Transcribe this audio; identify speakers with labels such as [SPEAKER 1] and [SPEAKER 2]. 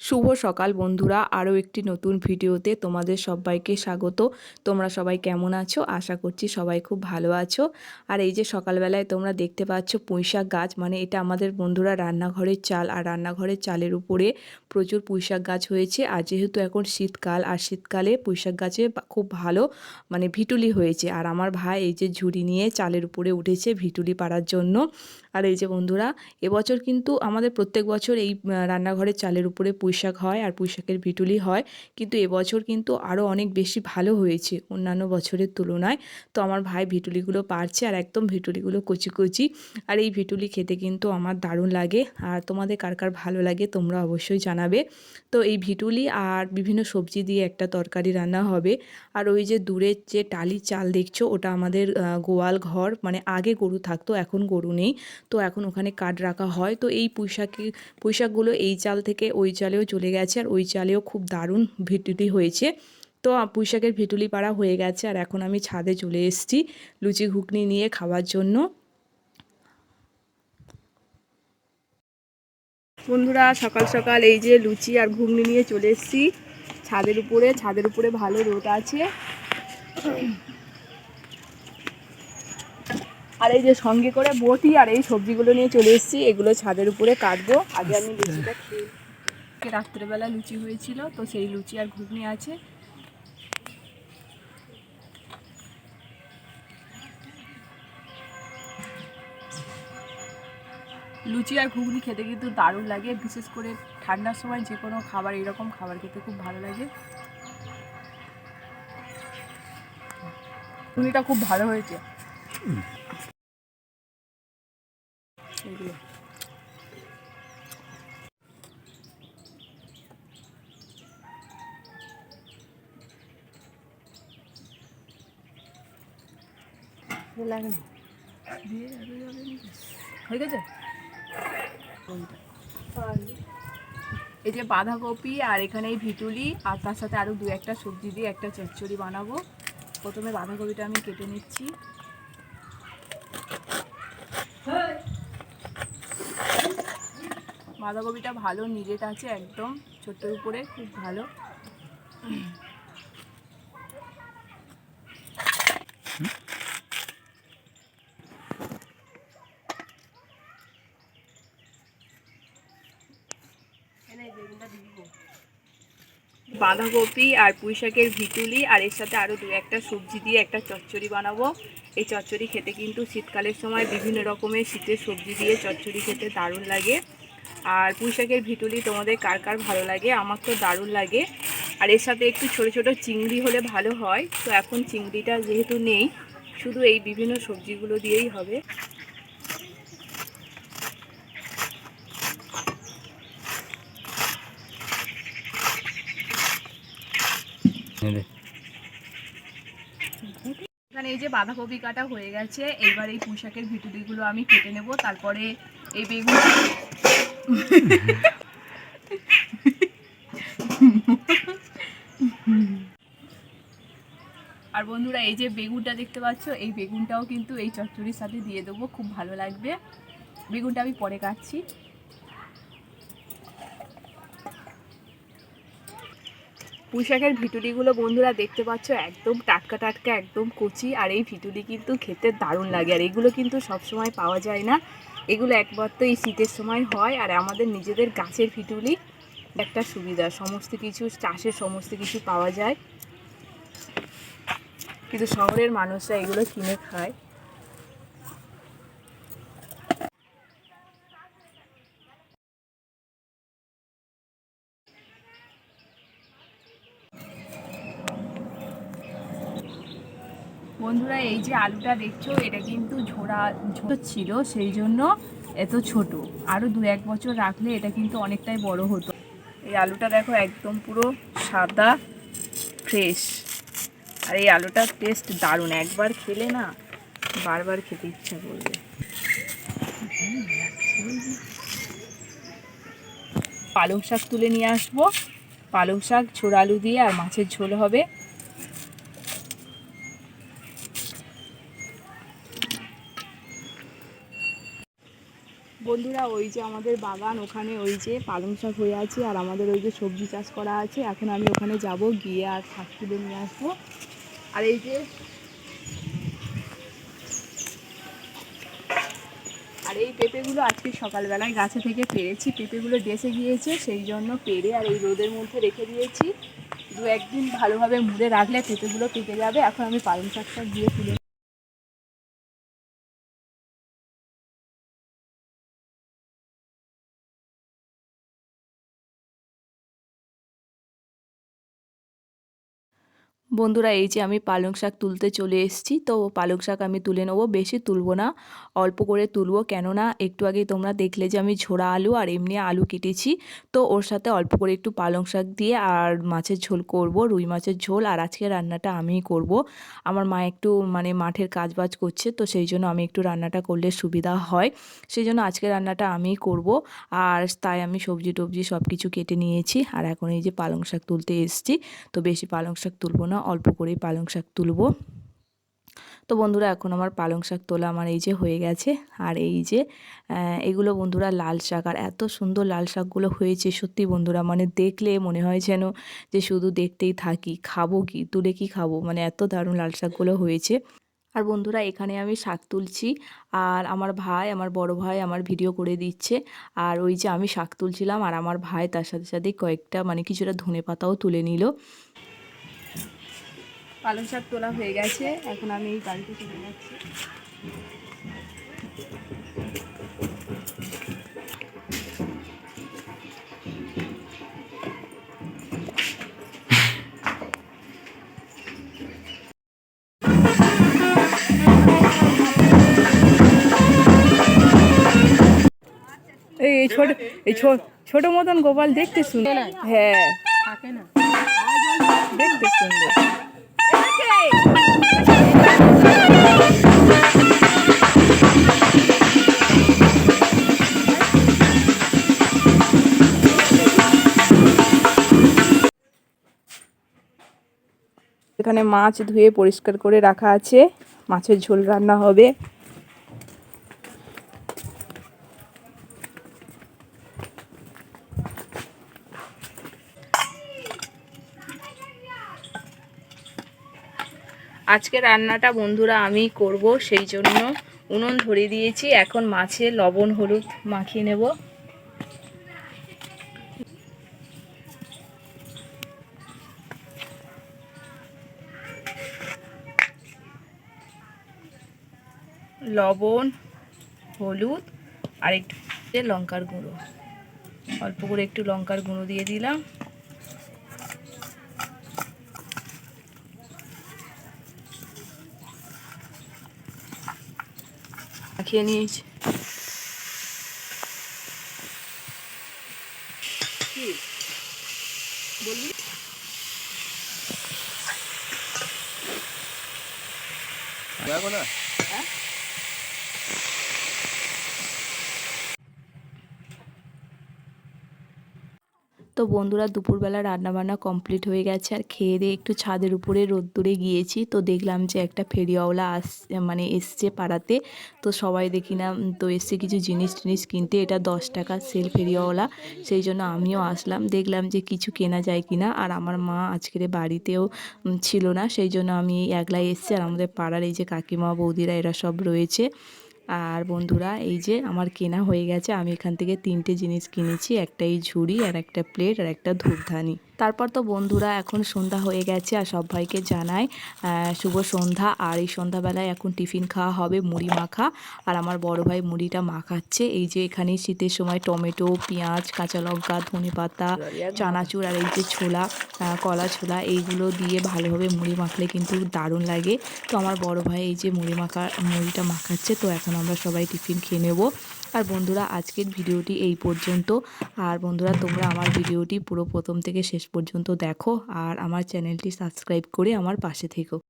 [SPEAKER 1] শুভ সকাল বন্ধুরা। আরও একটি নতুন ভিডিওতে তোমাদের সবাইকে স্বাগত। তোমরা সবাই কেমন আছো? আশা করছি সবাই খুব ভালো আছো। আর এই যে সকালবেলায় তোমরা দেখতে পাচ্ছ পুঁইশাক গাছ মানে এটা আমাদের বন্ধুরা রান্নাঘরের চাল, আর রান্নাঘরের চালের উপরে প্রচুর পুঁইশাক গাছ হয়েছে আর যেহেতু এখন শীতকাল আর শীতকালে পুঁইশাক গাছে খুব ভালো মানে ভিটুলি হয়েছে। আর আমার ভাই এই যে ঝুড়ি নিয়ে চালের উপরে উঠেছে ভিটুলি পাড়ার জন্য। আর এই যে বন্ধুরা এবছর কিন্তু আমাদের প্রত্যেক বছর এই আহ, রান্নাঘরের চালের উপরে পুঁইশাক হয় আর পুঁইশাকের ভিটুলি হয়। কিন্তু এবছর কিন্তু আরও অনেক বেশি ভালো হয়েছে অন্যান্য বছরের তুলনায়। তো আমার ভাই ভিটুলিগুলো পারছে আর একদম ভিটুলিগুলো কচি কচি। আর এই ভিটুলি খেতে কিন্তু আমার দারুণ লাগে। আর তোমাদের কার কার ভালো লাগে তোমরা অবশ্যই জানাবে। তো এই ভিটুলি আর বিভিন্ন সবজি দিয়ে একটা তরকারি রান্না হবে। আর ওই যে দূরের যে টালি চাল দেখছ, ওটা আমাদের গোয়াল ঘর। মানে আগে গরু থাকতো, এখন গরু নেই। তো এখন ওখানে কাঠ রাখা হয়। তো এই পুঁইশাকি, পুঁইশাকগুলো এই চাল থেকে ওই চালেও চলে গেছে। আর ওই চালেও খুব দারুণ ভিটুলি হয়েছে। তো পুঁইশাকের ভিটুলি পাড়া হয়ে গেছে। আর এখন আমি ছাদে চলে এসেছি লুচি ঘুগনি নিয়ে খাওয়ার জন্য। বন্ধুরা, সকাল সকাল এই যে লুচি আর ঘুগনি নিয়ে চলে এসেছি। ছাদের উপরে ছাদের উপরে ভালো রোদ আছে। আর এই যে সঙ্গে করে বটি আর এই সবজিগুলো নিয়ে চলে এসেছি, এগুলো ছাদের উপরে কাটবো। আগে আমি লুচিটা খেয়ে রাত্রেবেলা লুচি হয়েছিল, তো সেই লুচি আর ঘুগনি আছে। লুচি আর ঘুগনি খেতে কিন্তু দারুণ লাগে বিশেষ করে ঠান্ডার সময় যে কোনো খাবার এরকম খাবার খেতে খুব ভালো লাগে। ঘুগনিটা খুব ভালো হয়েছে। লাগে? হয়ে গেছে? এই যে বাঁধাকপি আর এখানে এই ভিটুলি, আর তার সাথে আরও দু একটা সবজি দিয়ে একটা চচ্চড়ি বানাবো। প্রথমে বাঁধাকপিটা আমি কেটে নিচ্ছি। বাঁধাকপিটা ভালো নিরেট আছে একদম ছোট্টর উপরে, খুব ভালো। বাঁধাকপি আর পুঁই শাকের ভিটুলি, আর এর সাথে আরও দু একটা সবজি দিয়ে একটা চচ্চড়ি বানাবো। এই চচ্চড়ি খেতে কিন্তু শীতকালের সময় বিভিন্ন রকমের শীতের সবজি দিয়ে চচ্চড়ি খেতে দারুণ লাগে। আর পুঁই শাকের ভিটুলি তোমাদের কার কার ভালো লাগে? আমার তো দারুণ লাগে। আর এর সাথে একটু ছোট ছোট চিংড়ি হলে ভালো হয়। তো এখন চিংড়িটা যেহেতু নেই, শুধু এই বিভিন্ন সবজিগুলো দিয়েই হবে। এখানে এই যে বাঁধাকপি কাটা হয়ে গেছে এইবার এই পুঁই শাকের ভিটুলিগুলো আমি কেটে নেব, তারপরে এই বেগুন আর বন্ধুরা, এই যে বেগুনটা দেখতে পাচ্ছ, এই বেগুনটাও কিন্তু এই চচ্চড়ির সাথে দিয়ে দেবো, খুব ভালো লাগবে। বেগুনটা আমি পরে কাটছি। পুঁইশাকের ভিটুলিগুলো বন্ধুরা দেখতে পাচ্ছ, একদম টাটকা টাটকা, একদম কচি, আর এই ভিটুলি কিন্তু খেতে দারুণ লাগে। আর এগুলো কিন্তু সব সময় পাওয়া যায় না। এগুলো একবার তো এই শীতের সময় হয়, আর আমাদের নিজেদের গাছের ভিটুলি একটা সুবিধা। সমস্ত কিছু, চাষের সমস্ত কিছু পাওয়া যায়। কিন্তু শহরের মানুষরা এগুলো কিনে খায়। বন্ধুরা, এই যে আলুটা দেখছ, এটা কিন্তু ঝোড়া ছোট ছিল, সেই জন্য এত ছোট। আরও দু এক বছর রাখলে এটা কিন্তু অনেকটাই বড় হতো। এই আলুটা দেখো একদম পুরো সাদা ফ্রেশ আর এই আলুটার টেস্ট দারুণ। একবার খেলে না, বারবার খেতে ইচ্ছা করবে। পালং শাক তুলে নিয়ে আসব। পালং শাক, ছোড়া আলু দিয়ে আর মাছের ঝোল হবে। বন্ধুরা, ওই যে আমাদের বাগান, ওখানে ওই যে পালং শাক হয়ে আছে আর আমাদের ওই যে সবজি চাষ করা আছে। এখন আমি ওখানে যাব, গিয়ে আর শাক তুলে নিয়ে আসব। আর এই যে আর এই পেঁপেগুলো আজকে সকালবেলায় গাছে থেকে পেরেছি। পেঁপেগুলো ডেসে গিয়েছে, সেই জন্য পেরে আর এই রোদের মধ্যে রেখে দিয়েছি। দু একদিন ভালোভাবে মুড়ে রাখলে পেঁপেগুলো পেকে যাবে। এখন আমি পালং শাকটা দিয়ে তুলে বন্ধুরা, এই যে আমি পালং শাক তুলতে চলে এসেছি, তো পালং শাক আমি তুলে নেব, বেশি তুলবো না, অল্প করে তুলবো, কেননা একটু আগেই তোমরা দেখলে যে আমি ঝোড়া আলু আর এমনি আলু কেটেছি, তো ওর সাথে অল্প করে একটু পালং শাক দিয়ে আর মাছের ঝোল করব, রুই মাছের ঝোল, আর আজকে রান্নাটা আমিই করব। আমার মা একটু মানে মাঠের কাজ বাজ করছে, তো সেই জন্য আমি একটু রান্নাটা করলে সুবিধা হয়, সেই জন্য আজকে রান্নাটা আমিই করব, আর তাই আমি সবজি টবজি সব কিছু কেটে নিয়েছি, আর এখন এই যে পালং শাক তুলতে এসেছি, তো বেশি পালং শাক তুলবো না অল্প করেই পালং শাক তুলব। তো বন্ধুরা, এখন আমার পালং শাক তোলা আমার এই যে হয়ে গেছে। আর এই যে এগুলো বন্ধুরা লাল শাক। আর এত সুন্দর লাল শাকগুলো হয়েছে, সত্যি বন্ধুরা মানে দেখলে মনে হয় যেন যে শুধু দেখতেই থাকি। খাব কি? তুলে কি খাব? মানে এত দারুণ লাল শাকগুলো হয়েছে। আর বন্ধুরা, এখানে আমি শাক তুলছি। আর আমার ভাই, আমার বড় ভাই আমার ভিডিও করে দিচ্ছে। আর ওই যে আমি শাক তুলছিলাম, আর আমার ভাই তার সাথে সাথে কয়েকটা মানে কিছুটা ধনে পাতাও তুলে নিল। পালং শাক তোলা হয়ে গেছে। এখন আমি এই বাড়িতে চলে যাচ্ছি। এই ছোট এই ছোট মতন গোপাল দেখতে সুন্দর হ্যাঁ। দেখতে সুন্দর। এখানে মাছ ধুয়ে পরিষ্কার করে রাখা আছে। মাছের ঝোল রান্না হবে। আজকে রান্নাটা বন্ধুরা আমি করব, সেই জন্য উনুন ধরিয়ে দিয়েছি। এখন মাছে লবণ, হলুদ মাখিয়ে নেব। লবণ, হলুদ, আর একটু লঙ্কার গুঁড়ো। অল্প করে একটু লঙ্কার গুঁড়ো দিয়ে দিলাম। মাখিয়ে নিয়েছি। তো বন্ধুরা দুপুরবেলা রান্নাবান্না কমপ্লিট হয়ে গেছে আর খেয়ে দিয়ে একটু ছাদের উপরে রোদ্দুরে গিয়েছি। তো দেখলাম যে একটা ফেরিওয়ালা আস মানে এসছে পাড়াতে। তো সবাই দেখি না তো এসছে কিছু জিনিস টিনিস কিনতে। এটা দশ টাকা সেল ফেরিওয়ালা। সেই জন্য আমিও আসলাম। দেখলাম যে কিছু কেনা যায় কিনা। আর আমার মা আজকের বাড়িতেও ছিল না। সেই জন্য আমি একলাই এসছি। আর আমাদের পাড়ার এই যে কাকিমা, বৌদিরা এরা সব রয়েছে। আর বন্ধুরা, এই যে আমার কেনা হয়ে গেছে, আমি এখান থেকে তিনটে জিনিস কিনেছি একটা এই ঝুড়ি আর একটা প্লেট আর একটা ধূপধানি। তারপর তো বন্ধুরা এখন সন্ধ্যা হয়ে গেছে আর সব ভাইকে জানাই শুভ সন্ধ্যা। আর এই সন্ধ্যাবেলায় এখন টিফিন খাওয়া হবে, মুড়ি মাখা। আর আমার বড় ভাই মুড়িটা মাখাচ্ছে। এই যে এখানে শীতের সময় টমেটো, পেঁয়াজ, কাঁচা লঙ্কা, ধনে পাতা, চানাচুর আর এই যে ছোলা কলা ছোলা, এইগুলো দিয়ে ভালোভাবে মুড়ি মাখলে কিন্তু দারুণ লাগে। তো আমার বড় ভাই এই যে মুড়ি মাখা, মুড়িটা মাখাচ্ছে। তো এখন আমরা সবাই টিফিন খেয়ে নেব। আর বন্ধুরা, আজকের ভিডিওটি এই পর্যন্ত। আর বন্ধুরা, তোমরা আমার ভিডিওটি পুরো প্রথম থেকে শেষ পর্যন্ত দেখো আর আমার চ্যানেলটি সাবস্ক্রাইব করে আমার পাশে থেকো।